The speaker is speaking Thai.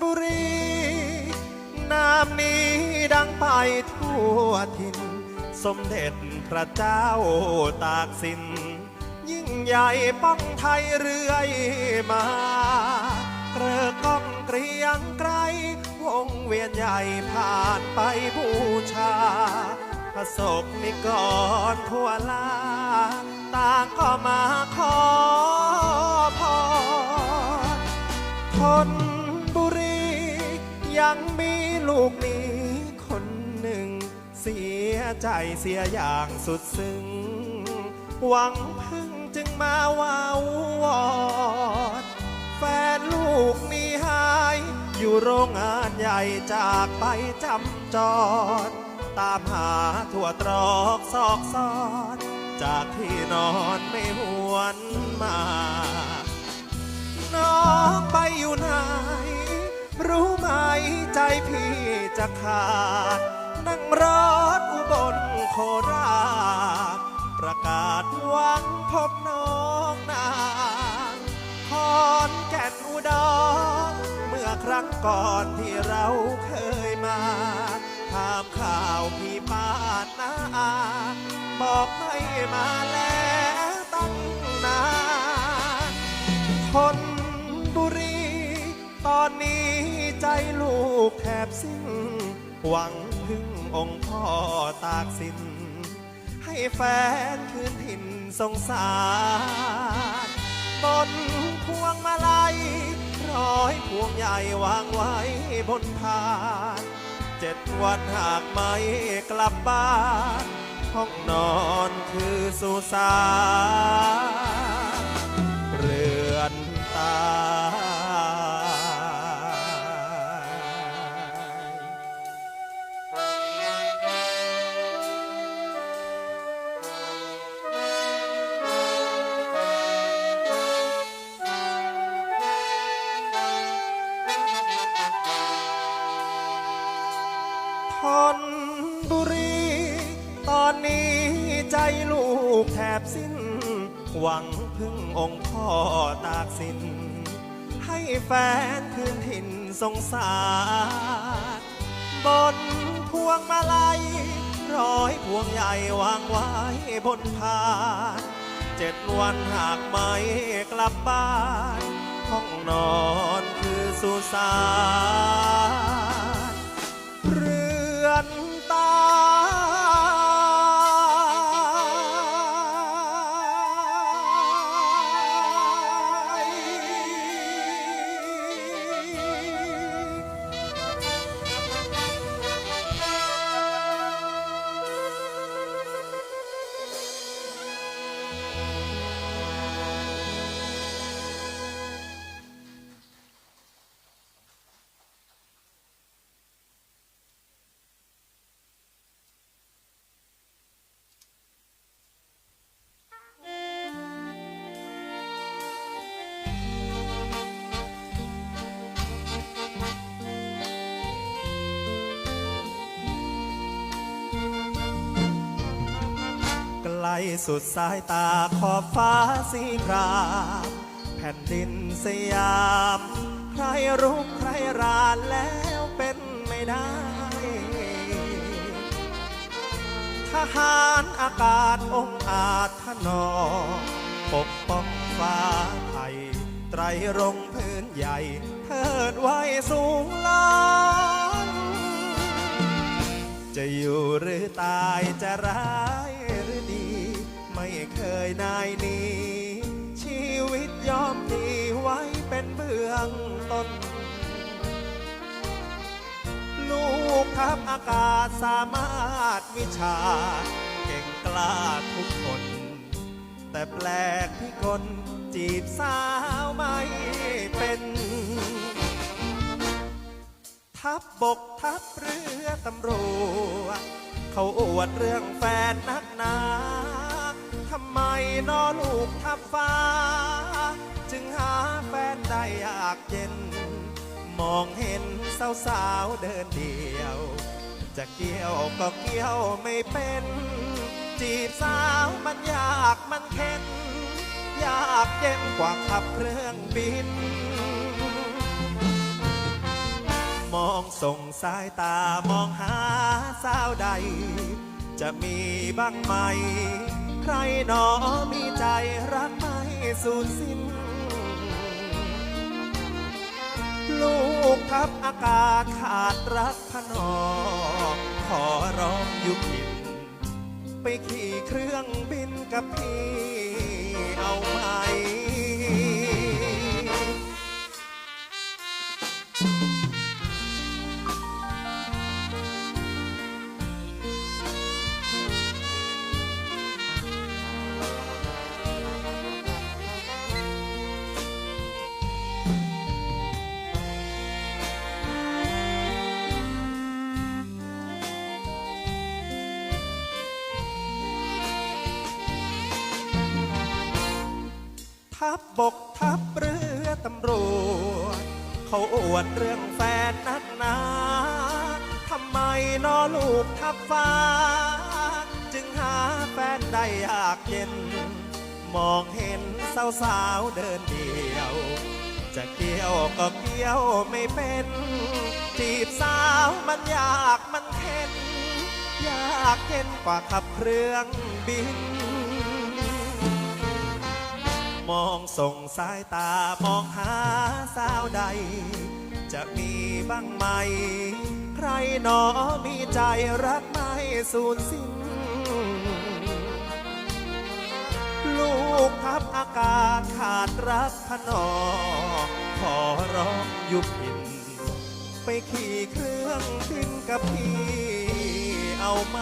นบุรีนามนี้ดังไปทั่วถิ่นสมเด็จพระเจ้าตากสิน ยิ่งใหญ่ป้องไทยเรื่อยมาเกลือก้องเกรียงไกรวงเวียนใหญ่ผ่านไปบูชาพระศกนิกรทั่วลา ต่างก็มาขอ เสียใจเสียอย่างสุดซึ้ง หวังพึ่งจึงมาว่าวอนแฟนลูกมีหาย อยู่โรงงานใหญ่จากไปจำจอด ตามหาทั่วตรอกซอกซอนจากที่นอนไม่หวนมา น้องไปอยู่ไหน รู้ไหมใจพี่จะขาด นั่งรถอุบลโคราช ประกาศหวังพบน้องนางคอนแก่นอุดรเมื่อครั้งก่อนที่เราเคยมาถามข่าวพี่ปานนาอาบอกไม่มาแล้วตั้งนานคนบุรี ตอนนี้ใจลูกแทบสิ้น หวังพึ่งองค์พ่อตากสิน ให้แฟนคืนถิ่นสงสารบนพวงมาลัยร้อยพวงใหญ่วางไว้บนพานเจ็ดวันหากไม่กลับบ้าน ห้องนอนคือสุสาน ทนบุรี ตอนนี้ใจลูกแทบสิ้น หวังพึ่งองค์พ่อตากสิน ให้แฟนคืนถิ่นสงสาร บนพวงมาลัย ร้อยพวงใหญ่วางไว้บนพานเจ็ดวันหากไม่กลับบ้าน ห้องนอนคือสุสาน สุดสายตาขอบฟ้าสีครามแผ่นดินสยาม ใครรุกใครรานแล้วเป็นไม่ได้ ทหารอากาศองค์อาจทนอปกป้องฟ้าไทย ไตรรงพื้นใหญ่ เทิดไว้สูงล้านจะอยู่หรือตายจะร้า เคยนายหนี้ ชีวิตยอมดีไว้เป็นเบื้องต้น ลูกทัพอากาศสามารถวิชา เก่งกล้าทุกคน แต่แปลกที่คนจีบสาวไม่เป็น ทับบกทัพเรือตำรวจเขาอวดเรื่องแฟนนักหนาำไมนอลูกทัพฟ้า จึงหาแฟนได้ยากเย็น มองเห็นสาวๆเดินเดียว จะเกี่ยวก็เกี่ยวไม่เป็น จีบสาวมันยากมันเข็นยากเย็นกว่าขับเครื่องบิน มองส่งสายตามองหาสาวใด จะมีบ้างไหม ใครหนอมีใจรักไม่สูญสิ้น ลูกทับอากาศขาดรักพนอ ขอร้องยุพิน ไปขี่เครื่องบินกับพี่เอาไหม ทับบกทัพเรือตำรวจ เขาอวดเรื่องแฟนนักหนาทำไมนอลูกทัพฟ้า จึงหาแฟนได้ยากเย็น มองเห็นสาวๆเดินเดียว จะเกี่ยวก็เกี่ยวไม่เป็น จีบสาวมันยากมันเข็นยากเข็นกว่าขับเครื่องบิน มองส่งสายตามองหาสาวใด จะมีบ้างไหม ใครหนอมีใจรักไม่สูญสิ้น ลูกทัพอากาศขาดรักพนอขอร้องยุพิน ไปขี่เครื่องบินกับพี่เอาไหม